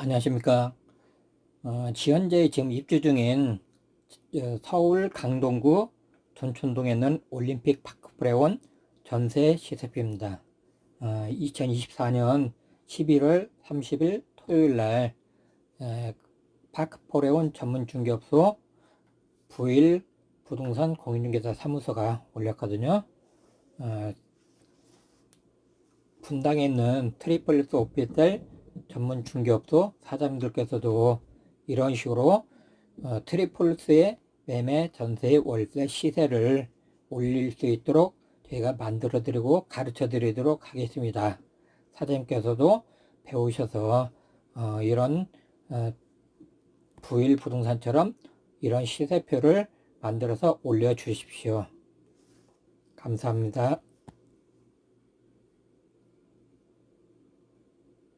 안녕하십니까. 어, 지현재 지금 입주 중인 어, 서울 강동구 둔촌동에 있는 올림픽 파크프레온 전세 시세표입니다. 어, 2024년 11월 30일 토요일 날 에, 파크프레온 전문 중개업소 부일 부동산 공인중개사 사무소가 올렸거든요. 어, 분당에 있는 트리플스 오피스텔 전문 중개업소 사장님들께서도 이런 식으로 어, 트리플스의 매매 전세 월세 시세를 올릴 수 있도록 저희가 만들어 드리고 가르쳐 드리도록 하겠습니다. 사장님께서도 배우셔서 어, 이런 어, 부일 부동산처럼 이런 시세표를 만들어서 올려 주십시오. 감사합니다.